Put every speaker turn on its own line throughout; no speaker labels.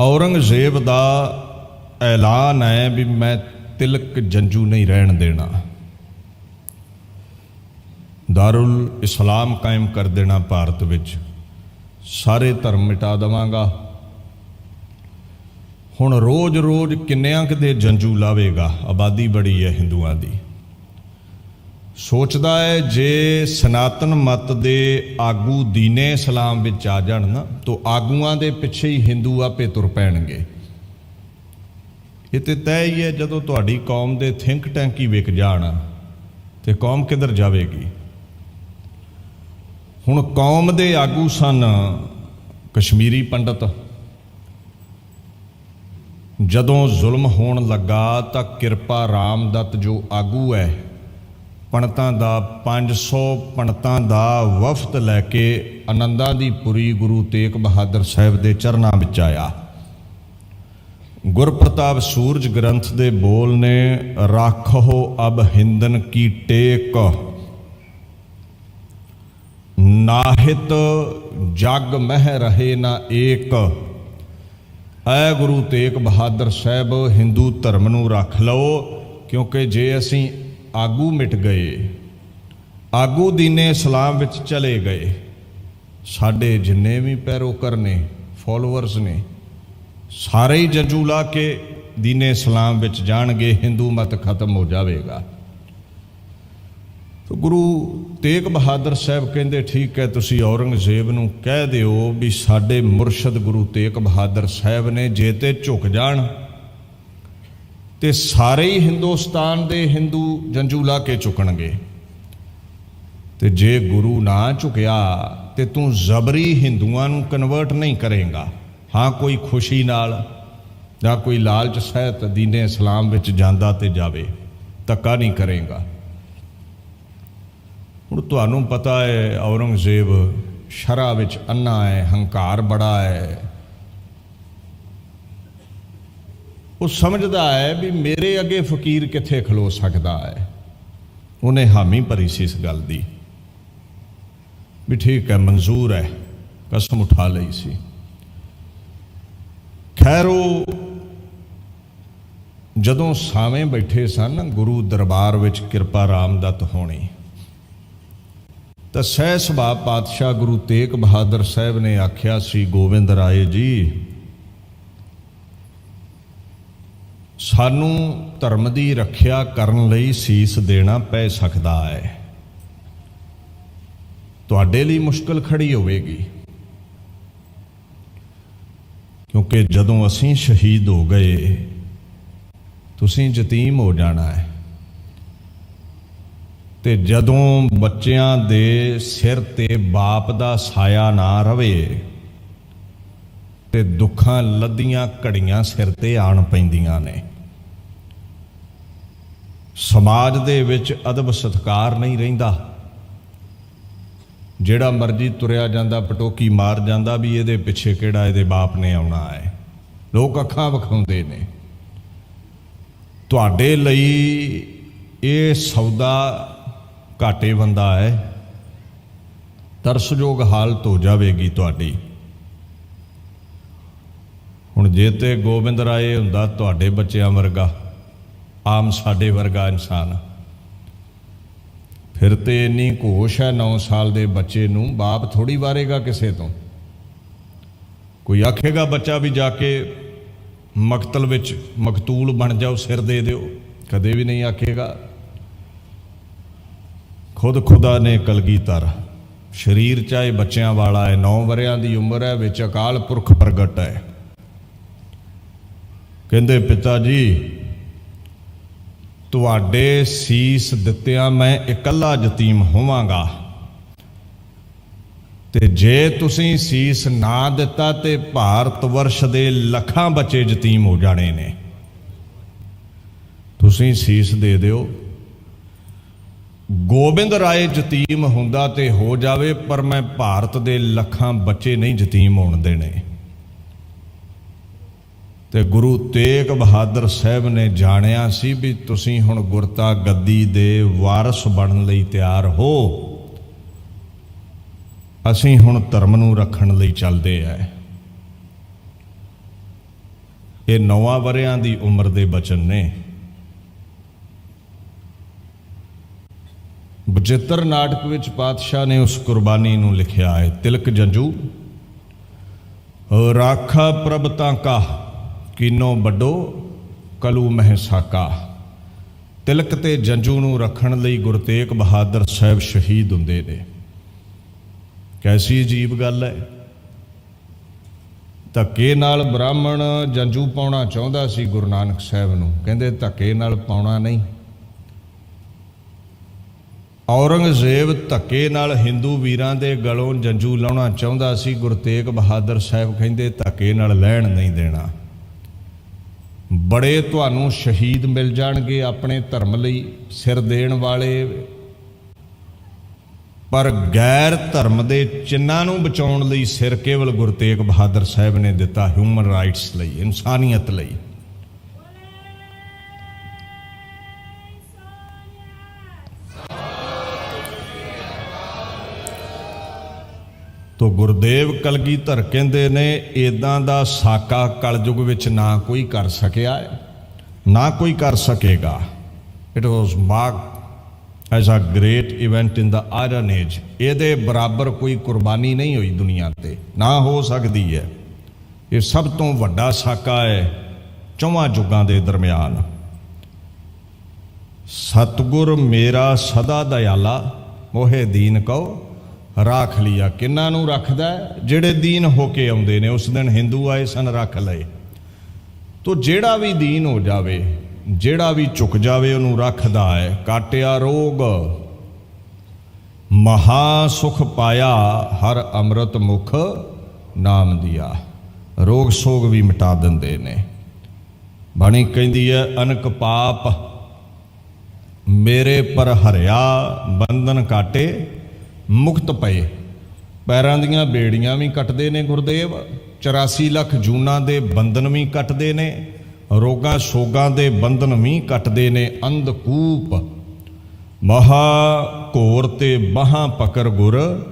ਔਰੰਗਜ਼ੇਬ ਦਾ ਐਲਾਨ ਹੈ ਵੀ ਮੈਂ ਤਿਲਕ ਜੰਜੂ ਨਹੀਂ ਰਹਿਣ ਦੇਣਾ। ਦਾਰੁਲ ਇਸਲਾਮ ਕਾਇਮ ਕਰ ਦੇਣਾ ਭਾਰਤ ਵਿੱਚ। ਸਾਰੇ ਧਰਮ ਮਿਟਾ ਦਵਾਂਗਾ। ਹੁਣ ਰੋਜ਼-ਰੋਜ਼ ਕਿੰਨਿਆਂ ਕਿਤੇ ਜੰਜੂ ਲਾਵੇਗਾ? ਆਬਾਦੀ ਬੜੀ ਹੈ ਹਿੰਦੂਆਂ ਦੀ। ਸੋਚਦਾ ਹੈ ਜੇ ਸਨਾਤਨ ਮਤ ਦੇ ਆਗੂ ਦੀਨੇ ਇਸਲਾਮ ਵਿੱਚ ਆ ਜਾਣ ਨਾ, ਤਾਂ ਆਗੂਆਂ ਦੇ ਪਿੱਛੇ ਹੀ ਹਿੰਦੂ ਆਪੇ ਤੁਰ ਪੈਣਗੇ। ਇਹ ਤੇ ਤੈਅ ਹੀ ਹੈ ਜਦੋਂ ਤੁਹਾਡੀ ਕੌਮ ਦੇ ਥਿੰਕ ਟੈਂਕ ਹੀ ਵਿਕ ਜਾਣ, ਤੇ ਕੌਮ ਕਿੱਧਰ ਜਾਵੇਗੀ? ਹੁਣ ਕੌਮ ਦੇ ਆਗੂ ਸਨ ਕਸ਼ਮੀਰੀ ਪੰਡਤ। ਜਦੋਂ ਜ਼ੁਲਮ ਹੋਣ ਲੱਗਾ ਤਾਂ ਕਿਰਪਾ ਰਾਮ ਰਾਮਦੱਤ ਜੋ ਆਗੂ ਹੈ ਪੰਡਤਾਂ ਦਾ 500 ਪੰਡਤਾਂ ਦਾ ਵਫਦ ਲੈ ਕੇ ਆਨੰਦਾਂ ਦੀ ਪੁਰੀ ਗੁਰੂ ਤੇਗ ਬਹਾਦਰ ਸਾਹਿਬ ਦੇ ਚਰਨਾਂ ਵਿੱਚ ਆਇਆ। ਗੁਰਪ੍ਰਤਾਪ ਸੂਰਜ ਗ੍ਰੰਥ ਦੇ ਬੋਲ ਨੇ ਰੱਖੋ ਅਬ ਹਿੰਦਨ ਕੀ ਟੇਕ। ਨਾਹਿਤ ਜਗ ਮਹਿ ਰਹੇ ਨਾ ਏਕ। ਐ ਗੁਰੂ ਤੇਗ ਬਹਾਦਰ ਸਾਹਿਬ, ਹਿੰਦੂ ਧਰਮ ਨੂੰ ਰੱਖ ਲਓ, ਕਿਉਂਕਿ ਜੇ ਅਸੀਂ ਆਗੂ ਮਿਟ ਗਏ। ਆਗੂ ਦੀਨੇ ਇਸਲਾਮ ਵਿੱਚ ਚਲੇ ਗਏ। ਸਾਡੇ ਜਿੰਨੇ ਵੀ ਪੈਰੋਕਰ ਨੇ ਫਾਲੋਅਰਸ ਨੇ, ਸਾਰੇ ਹੀ ਜੰਜੂ ਲਾ ਕੇ ਦੀਨੇ ਇਸਲਾਮ ਵਿੱਚ ਜਾਣਗੇ, ਹਿੰਦੂ ਮਤ ਖਤਮ ਹੋ ਜਾਵੇਗਾ। ਤੋ ਗੁਰੂ ਤੇਗ ਬਹਾਦਰ ਸਾਹਿਬ ਕਹਿੰਦੇ, ਠੀਕ ਹੈ, ਤੁਸੀਂ ਔਰੰਗਜ਼ੇਬ ਨੂੰ ਕਹਿ ਦਿਓ ਵੀ ਸਾਡੇ ਮੁਰਸ਼ਦ ਗੁਰੂ ਤੇਗ ਬਹਾਦਰ ਸਾਹਿਬ ਨੇ ਜੇ ਤੇ ਝੁਕ ਜਾਣ ਤੇ ਸਾਰੇ ਹੀ ਹਿੰਦੁਸਤਾਨ ਦੇ ਹਿੰਦੂ ਜੰਜੂ ਲਾ ਕੇ ਝੁਕਣਗੇ ਤੇ ਜੇ ਗੁਰੂ ਨਾ ਝੁਕਿਆ ਤੇ ਤੂੰ ਜ਼ਬਰੀ ਹਿੰਦੂਆਂ ਨੂੰ ਕਨਵਰਟ ਨਹੀਂ ਕਰੇਗਾ। ਹਾਂ, ਕੋਈ ਖੁਸ਼ੀ ਨਾਲ ਜਾਂ ਕੋਈ ਲਾਲਚ ਸਹਿਤ ਦੀਨੇ ਇਸਲਾਮ ਵਿੱਚ ਜਾਂਦਾ ਤੇ ਜਾਵੇ, ਧੱਕਾ ਨਹੀਂ ਕਰੇਗਾ। ਹੁਣ ਤੁਹਾਨੂੰ ਪਤਾ ਹੈ, ਔਰੰਗਜ਼ੇਬ ਸ਼ਰਾ ਵਿੱਚ ਅੰਨਾ ਹੈ, ਹੰਕਾਰ ਬੜਾ ਹੈ। ਉਹ ਸਮਝਦਾ ਹੈ ਵੀ ਮੇਰੇ ਅੱਗੇ ਫਕੀਰ ਕਿੱਥੇ ਖਲੋ ਸਕਦਾ ਹੈ? ਉਹਨੇ ਹਾਮੀ ਭਰੀ ਸੀ ਇਸ ਗੱਲ ਦੀ ਵੀ ਠੀਕ ਹੈ, ਮਨਜ਼ੂਰ ਹੈ, ਕਸਮ ਉਠਾ ਲਈ ਸੀ। ਖੈਰ, ਉਹ ਜਦੋਂ ਸਾਵੇਂ ਬੈਠੇ ਸਨ, ਗੁਰੂ ਦਰਬਾਰ ਵਿੱਚ ਕਿਰਪਾ ਰਾਮ ਰਾਮਦੱਤ ਹੋਣੀ, ਤਾਂ ਸਹਿ ਸੁਭਾਅ ਪਾਤਸ਼ਾਹ ਗੁਰੂ ਤੇਗ ਬਹਾਦਰ ਸਾਹਿਬ ਨੇ ਆਖਿਆ ਸੀ ਗੋਬਿੰਦ ਰਾਏ ਜੀ ਸਾਨੂੰ ਧਰਮ ਦੀ ਰੱਖਿਆ ਕਰਨ ਲਈ ਸੀਸ ਦੇਣਾ ਪੈ ਸਕਦਾ ਹੈ। ਤੁਹਾਡੇ ਲਈ ਮੁਸ਼ਕਲ ਖੜੀ ਹੋਵੇਗੀ। ਕਿਉਂਕਿ ਜਦੋਂ ਅਸੀਂ ਸ਼ਹੀਦ ਹੋ ਗਏ, ਤੁਸੀਂ ਯਤੀਮ ਹੋ ਜਾਣਾ ਹੈ। ਤੇ ਜਦੋਂ ਬੱਚਿਆਂ ਦੇ ਸਿਰ ਤੇ ਬਾਪ ਦਾ ਸਾਇਆ ਨਾ ਰਵੇ, ਤੇ ਦੁੱਖਾਂ ਲੱਦੀਆਂ ਘੜੀਆਂ ਸਿਰ ਤੇ ਆਣ ਪੈਂਦੀਆਂ ਨੇ। ਸਮਾਜ ਦੇ ਵਿੱਚ ਅਦਬ ਸਤਕਾਰ ਨਹੀਂ ਰਹਿੰਦਾ। ਜਿਹੜਾ ਮਰਜ਼ੀ ਤੁਰਿਆ ਜਾਂਦਾ, ਪਟੋਕੀ ਮਾਰ ਜਾਂਦਾ ਵੀ ਇਹਦੇ ਪਿੱਛੇ ਕਿਹੜਾ ਇਹਦੇ ਬਾਪ ਨੇ ਆਉਣਾ ਹੈ। ਲੋਕ ਅੱਖਾਂ ਵਿਖਾਉਂਦੇ ਨੇ। ਤੁਹਾਡੇ ਲਈ ਇਹ ਸੌਦਾ ਘਾਟੇ ਬੰਦਾ ਹੈ। ਤਰਸਯੋਗ ਹਾਲਤ ਹੋ ਜਾਵੇਗੀ ਤੁਹਾਡੀ। ਹੁਣ ਜੇ ਤੇ ਗੋਬਿੰਦ ਰਾਏ ਹੁੰਦਾ ਤੁਹਾਡੇ ਬੱਚਿਆਂ ਵਰਗਾ ਆਮ ਸਾਡੇ ਵਰਗਾ ਇਨਸਾਨ। ਫਿਰ ਤੇ ਇੰਨੀ ਘੋਸ਼ ਹੈ 9 ਸਾਲ ਦੇ ਬੱਚੇ ਨੂੰ, ਬਾਪ ਥੋੜੀ ਵਾਰੇਗਾ ਕਿਸੇ ਤੋਂ। ਕੋਈ ਆਖੇਗਾ ਬੱਚਾ ਵੀ ਜਾ ਕੇ ਮਕਤਲ ਵਿੱਚ ਮਕਤੂਲ ਬਣ ਜਾਓ, ਸਿਰ ਦੇ ਦਿਓ। ਕਦੇ ਵੀ ਨਹੀਂ ਆਖੇਗਾ। ਖੁਦ ਖੁਦਾ ਨੇ ਕਲਗੀਧਰ। ਸਰੀਰ ਚਾਹੇ ਬੱਚਿਆਂ ਵਾਲਾ ਹੈ 9 ਵਰਿਆਂ ਦੀ ਉਮਰ ਹੈ, ਵਿੱਚ ਅਕਾਲ ਪੁਰਖ ਪ੍ਰਗਟ ਹੈ। ਕਹਿੰਦੇ ਪਿਤਾ ਜੀ ਤੁਹਾਡੇ ਸੀਸ ਦਿੱਤਿਆਂ ਮੈਂ ਇਕੱਲਾ ਯਤੀਮ ਹੋਵਾਂਗਾ। ਤੇ ਜੇ ਤੁਸੀਂ ਸੀਸ ਨਾ ਦਿੱਤਾ ਤੇ ਭਾਰਤ ਵਰਸ਼ ਦੇ ਲੱਖਾਂ ਬੱਚੇ ਯਤੀਮ ਹੋ ਜਾਣੇ ਨੇ। ਤੁਸੀਂ ਸੀਸ ਦੇ ਦਿਓ। ਗੋਬਿੰਦ ਰਾਏ ਯਤੀਮ ਹੁੰਦਾ ਤੇ ਹੋ ਜਾਵੇ, ਪਰ ਮੈਂ ਭਾਰਤ ਦੇ ਲੱਖਾਂ ਬੱਚੇ ਨਹੀਂ ਯਤੀਮ ਹੋਣ ਦੇਣੇ। ਤੇ ਗੁਰੂ ਤੇਗ ਬਹਾਦਰ ਸਾਹਿਬ ਨੇ ਜਾਣਿਆ ਸੀ ਵੀ ਤੁਸੀਂ ਹੁਣ ਗੁਰਤਾ ਗੱਦੀ ਦੇ ਵਾਰਸ ਬਣਨ ਲਈ ਤਿਆਰ ਹੋ। ਅਸੀਂ ਹੁਣ ਧਰਮ ਨੂੰ ਰੱਖਣ ਲਈ ਚੱਲਦੇ ਆ ਇਹ ਨੌਵਾਂ ਵਰਿਆਂ ਦੀ ਉਮਰ ਦੇ ਬਚਨ ਨੇ। ਬਚਿੱਤਰ ਨਾਟਕ ਵਿੱਚ ਪਾਤਸ਼ਾਹ ਨੇ ਉਸ ਕੁਰਬਾਨੀ ਨੂੰ ਲਿਖਿਆ ਹੈ, ਤਿਲਕ ਜੰਜੂ, ਰਾਖਾ ਪ੍ਰਭ ਤਾਂ ਕਾ ਕੀਨੋ ਵੱਡੋ ਕਲੂ ਮਹਿ ਸਾਕਾ। ਤਿਲਕ ਤੇ ਜੰਜੂ ਨੂੰ ਰੱਖਣ ਲਈ ਗੁਰੂ ਤੇਗ ਬਹਾਦਰ ਸਾਹਿਬ ਸ਼ਹੀਦ ਹੁੰਦੇ ਨੇ। ਕੈਸੀ ਅਜੀਬ ਗੱਲ ਹੈ ਧੱਕੇ ਨਾਲ ਬ੍ਰਾਹਮਣ ਜੰਜੂ ਪਾਉਣਾ ਚਾਹੁੰਦਾ ਸੀ ਗੁਰੂ ਨਾਨਕ ਸਾਹਿਬ ਨੂੰ। ਕਹਿੰਦੇ ਧੱਕੇ ਨਾਲ ਪਾਉਣਾ ਨਹੀਂ। ਔਰੰਗਜ਼ੇਬ ਧੱਕੇ ਨਾਲ ਹਿੰਦੂ ਵੀਰਾਂ ਦੇ ਗਲੋਂ ਜੰਜੂ ਲਾਉਣਾ ਚਾਹੁੰਦਾ ਸੀ। ਗੁਰੂ ਤੇਗ ਬਹਾਦਰ ਸਾਹਿਬ ਕਹਿੰਦੇ ਧੱਕੇ ਨਾਲ ਲੈਣ ਨਹੀਂ ਦੇਣਾ। ਬੜੇ ਤੁਹਾਨੂੰ ਸ਼ਹੀਦ ਮਿਲ ਜਾਣਗੇ ਆਪਣੇ ਧਰਮ ਲਈ ਸਿਰ ਦੇਣ ਵਾਲੇ। ਪਰ ਗੈਰ ਧਰਮ ਦੇ ਚਿੰਨਾਂ ਨੂੰ ਬਚਾਉਣ ਲਈ ਸਿਰ ਕੇਵਲ ਗੁਰੂ ਤੇਗ ਬਹਾਦਰ ਸਾਹਿਬ ਨੇ ਦਿੱਤਾ ਹਿਊਮਨ ਰਾਈਟਸ ਲਈ, ਇਨਸਾਨੀਅਤ ਲਈ। ਤੋ ਗੁਰਦੇਵ ਕਲਗੀਧਰ ਕਹਿੰਦੇ ਨੇ ਇਦਾਂ ਦਾ ਸਾਕਾ ਕਲਯੁਗ ਵਿੱਚ ਨਾ ਕੋਈ ਕਰ ਸਕਿਆ ਹੈ, ਨਾ ਕੋਈ ਕਰ ਸਕੇਗਾ। It was mark as a great event in the iron age ਇਹਦੇ ਬਰਾਬਰ ਕੋਈ ਕੁਰਬਾਨੀ ਨਹੀਂ ਹੋਈ ਦੁਨੀਆ ਤੇ ਨਾ ਹੋ ਸਕਦੀ ਹੈ। ਇਹ ਸਭ ਤੋਂ ਵੱਡਾ ਸਾਕਾ ਹੈ ਚੌਵਾਂ ਯੁੱਗਾਂ ਦੇ ਦਰਮਿਆਨ। ਸਤਗੁਰ ਮੇਰਾ ਸਦਾ ਦਇਆਲਾ ਮੋਹੇ ਦੀਨ ਕਉ ਰਾਖ ਲਿਆ। ਕਿੰਨਾਂ ਨੂੰ ਰੱਖਦਾ ਜਿਹੜੇ ਦੀਨ ਹੋ ਕੇ ਆਉਂਦੇ ਨੇ, ਉਸ ਦਿਨ ਹਿੰਦੂ ਆਏ ਸਨ, ਰੱਖ ਲਏ। ਤੋ ਜਿਹੜਾ ਵੀ ਦੀਨ ਹੋ ਜਾਵੇ, ਜਿਹੜਾ ਵੀ ਝੁਕ ਜਾਵੇ, ਉਹਨੂੰ ਰੱਖਦਾ ਹੈ। ਕਾਟਿਆ ਰੋਗ। ਮਹਾ ਸੁਖ ਪਾਇਆ, ਹਰ ਅੰਮ੍ਰਿਤ ਮੁਖ ਨਾਮ ਦਿਆ। ਰੋਗ ਸੋਗ ਵੀ ਮਿਟਾ ਦਿੰਦੇ ਨੇ। ਬਾਣੀ ਕਹਿੰਦੀ ਹੈ, ਅਨਕ ਪਾਪ ਮੇਰੇ ਪਰ ਹਰਿਆ, ਬੰਧਨ ਕਾਟੇ ਮੁਕਤ ਪਏ। ਪੈਰਾਂ ਦੀਆਂ ਬੇੜੀਆਂ ਵੀ ਕੱਟਦੇ ਨੇ ਗੁਰਦੇਵ 84 ਲੱਖ ਜੂਨਾਂ ਦੇ ਬੰਧਨ ਵੀ ਕੱਟਦੇ ਨੇ, ਰੋਗਾਂ ਸੋਗਾਂ ਦੇ ਬੰਧਨ ਵੀ ਕੱਟਦੇ ਨੇ ਅੰਧਕੂਪ। ਮਹਾ ਘੋਰ ਤੇ ਬਾਹਾਂ ਪਕੜ ਗੁਰ,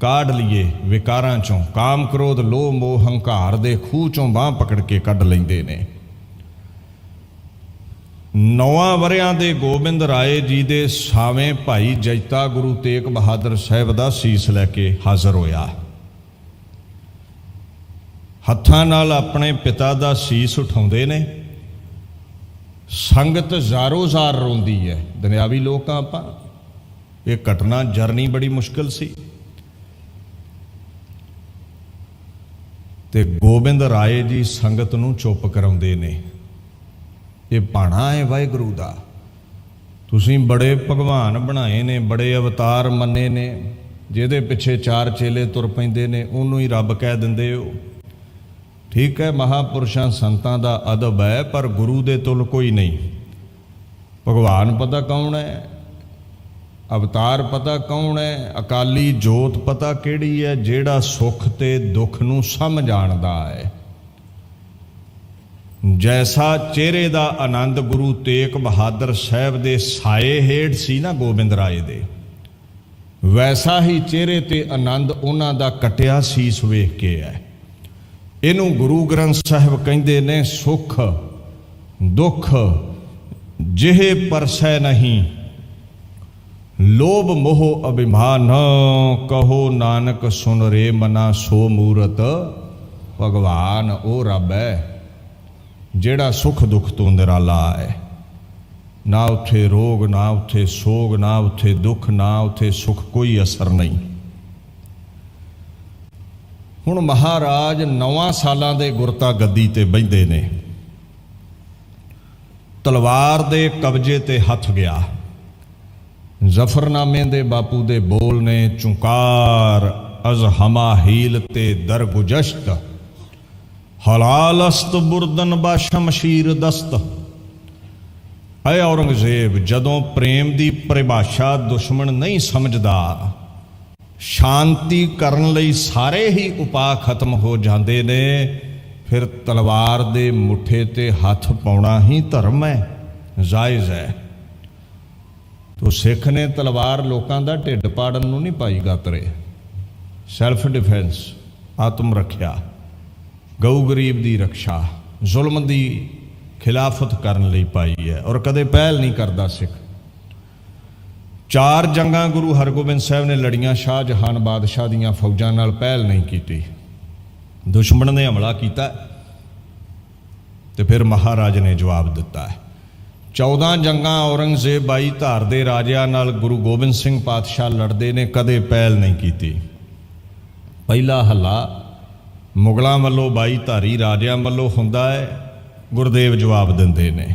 ਕਾਢ ਲਈਏ ਵਿਕਾਰਾਂ ਚੋਂ। ਕਾਮ ਕ੍ਰੋਧ, ਲੋਭ ਮੋਹ, ਹੰਕਾਰ ਦੇ ਖੂਹ ਚੋਂ ਬਾਹ ਪਕੜ ਕੇ ਕੱਢ ਲੈਂਦੇ ਨੇ। ਨੌਵਾਂ ਵਰਿਆਂ ਦੇ ਗੋਬਿੰਦ ਰਾਏ ਜੀ ਦੇ ਸਾਵੇਂ ਭਾਈ ਜੈਤਾ ਗੁਰੂ ਤੇਗ ਬਹਾਦਰ ਸਾਹਿਬ ਦਾ ਸੀਸ ਲੈ ਕੇ ਹਾਜ਼ਰ ਹੋਇਆ। ਹੱਥਾਂ ਨਾਲ ਆਪਣੇ ਪਿਤਾ ਦਾ ਸੀਸ ਉਠਾਉਂਦੇ ਨੇ। ਸੰਗਤ ਜ਼ਾਰੋ ਜ਼ਾਰ ਰੋਂਦੀ ਹੈ। ਦੁਨਿਆਵੀ ਲੋਕਾਂ ਆਪਾਂ। ਇਹ ਘਟਨਾ, ਜਰਨੀ ਬੜੀ ਮੁਸ਼ਕਲ ਸੀ। ਤੇ ਗੋਬਿੰਦ ਰਾਏ ਜੀ ਸੰਗਤ ਨੂੰ ਚੁੱਪ ਕਰਾਉਂਦੇ ਨੇ। ਇਹ ਬਾਣਾ ਹੈ ਵਾਹਿਗੁਰੂ ਦਾ। ਤੁਸੀਂ ਬੜੇ ਭਗਵਾਨ ਬਣਾਏ ਨੇ, ਬੜੇ ਅਵਤਾਰ ਮੰਨੇ ਨੇ, ਜਿਹਦੇ ਪਿੱਛੇ ਚਾਰ ਚੇਲੇ ਤੁਰ ਪੈਂਦੇ ਨੇ, ਉਹਨੂੰ ਹੀ ਰੱਬ ਕਹਿ ਦਿੰਦੇ ਹੋ। ਠੀਕ ਹੈ, ਮਹਾਪੁਰਸ਼ਾਂ ਸੰਤਾਂ ਦਾ ਅਦਬ ਹੈ, ਪਰ ਗੁਰੂ ਦੇ ਤੁਲ ਕੋਈ ਨਹੀਂ। ਭਗਵਾਨ ਪਤਾ ਕੌਣ ਹੈ? ਅਵਤਾਰ ਪਤਾ ਕੌਣ ਹੈ? ਅਕਾਲੀ ਜੋਤ ਪਤਾ ਕਿਹੜੀ ਹੈ, ਜਿਹੜਾ ਸੁੱਖ ਤੇ ਦੁੱਖ ਨੂੰ ਸਮਝ ਜਾਣਦਾ ਹੈ। ਜੈਸਾ ਚਿਹਰੇ ਦਾ ਆਨੰਦ ਗੁਰੂ ਤੇਗ ਬਹਾਦਰ ਸਾਹਿਬ ਦੇ ਸਾਏ ਹੇਠ ਸੀ ਨਾ ਗੋਬਿੰਦ ਰਾਏ ਦੇ, ਵੈਸਾ ਹੀ ਚਿਹਰੇ ਤੇ ਆਨੰਦ ਉਹਨਾਂ ਦਾ ਕਟਿਆ ਸੀਸ ਵੇਖ ਕੇ ਹੈ। ਇਹਨੂੰ ਗੁਰੂ ਗ੍ਰੰਥ ਸਾਹਿਬ ਕਹਿੰਦੇ ਨੇ, ਸੁਖ, ਦੁੱਖ, ਜਿਹੇ ਪਰਸੈ ਨਹੀਂ, ਲੋਭ ਮੋਹ ਅਭਿਮਾਨ, ਕਹੋ ਨਾਨਕ ਸੁਨ ਰੇ ਮਨਾ ਸੋ ਮੂਰਤ, ਭਗਵਾਨ ਉਹ ਰੱਬ ਹੈ। ਜਿਹੜਾ ਸੁਖ ਦੁੱਖ ਤੋਂ ਨਿਰਾਲਾ ਹੈ। ਨਾ ਉੱਥੇ ਰੋਗ, ਨਾ ਉੱਥੇ ਸੋਗ, ਨਾ ਉੱਥੇ ਦੁੱਖ, ਨਾ ਉੱਥੇ ਸੁਖ, ਕੋਈ ਅਸਰ ਨਹੀਂ। ਹੁਣ ਮਹਾਰਾਜ 9 ਸਾਲਾਂ ਦੇ ਗੁਰਤਾ ਗੱਦੀ ਤੇ ਬੈੰਦੇ ਨੇ। ਤਲਵਾਰ ਦੇ ਕਬਜ਼ੇ ਤੇ ਹੱਥ ਗਿਆ। ਜ਼ਫਰਨਾਮੇ ਦੇ ਬਾਪੂ ਦੇ ਬੋਲ ਨੇ, ਚੁੰਕਾਰ ਅਜ਼ ਹਮਾ ਹੀਲ ਤੇ ਦਰਗੁਜਸ਼ਤ ਹਲਾਲ ਅਸਤ ਬੁਰਦਨ ਬਾ ਸ਼ਮਸ਼ੀਰ ਦਸਤ। ਐ ਔਰੰਗਜ਼ੇਬ, ਜਦੋਂ ਪ੍ਰੇਮ ਦੀ ਪਰਿਭਾਸ਼ਾ ਦੁਸ਼ਮਣ ਨਹੀਂ ਸਮਝਦਾ, ਸ਼ਾਂਤੀ ਕਰਨ ਲਈ ਸਾਰੇ ਹੀ ਉਪਾਅ ਖਤਮ ਹੋ ਜਾਂਦੇ ਨੇ, ਫਿਰ ਤਲਵਾਰ ਦੇ ਮੁੱਠੇ ਤੇ ਹੱਥ ਪਾਉਣਾ ਹੀ ਧਰਮ ਹੈ, ਜਾਇਜ਼ ਹੈ। ਤੋ ਸਿੱਖ ਨੇ ਤਲਵਾਰ ਲੋਕਾਂ ਦਾ ਢਿੱਡ ਪਾੜਨ ਨੂੰ ਨਹੀਂ ਪਾਈ ਗਾਤਰੇ। ਸੈਲਫ ਡਿਫੈਂਸ ਆਤਮ ਰੱਖਿਆ ਗਊ ਗਰੀਬ ਦੀ ਰੱਖਿਆ, ਜ਼ੁਲਮ ਦੀ ਖਿਲਾਫਤ ਕਰਨ ਲਈ ਪਾਈ ਹੈ ਔਰ ਕਦੇ ਪਹਿਲ ਨਹੀਂ ਕਰਦਾ ਸਿੱਖ। ਚਾਰ ਜੰਗਾਂ ਗੁਰੂ ਹਰਗੋਬਿੰਦ ਸਾਹਿਬ ਨੇ ਲੜੀਆਂ ਸ਼ਾਹ ਜਹਾਨ ਬਾਦਸ਼ਾਹ ਦੀਆਂ ਫੌਜਾਂ ਨਾਲ ਪਹਿਲ ਨਹੀਂ ਕੀਤੀ। ਦੁਸ਼ਮਣ ਨੇ ਹਮਲਾ ਕੀਤਾ ਤੇ ਫਿਰ ਮਹਾਰਾਜ ਨੇ ਜਵਾਬ ਦਿੱਤਾ ਹੈ। 14 ਜੰਗਾਂ ਔਰੰਗਜ਼ੇਬ ਬਾਈ ਧਾਰ ਦੇ ਰਾਜਿਆਂ ਨਾਲ ਗੁਰੂ ਗੋਬਿੰਦ ਸਿੰਘ ਪਾਤਸ਼ਾਹ ਲੜਦੇ ਨੇ, ਕਦੇ ਪਹਿਲ ਨਹੀਂ ਕੀਤੀ। ਪਹਿਲਾ ਹੱਲਾ ਮੁਗਲਾਂ ਵੱਲੋਂ ਬਾਈ ਧਾਰੀ ਰਾਜਿਆਂ ਵੱਲੋਂ ਹੁੰਦਾ ਹੈ ਗੁਰਦੇਵ ਜਵਾਬ ਦਿੰਦੇ ਨੇ।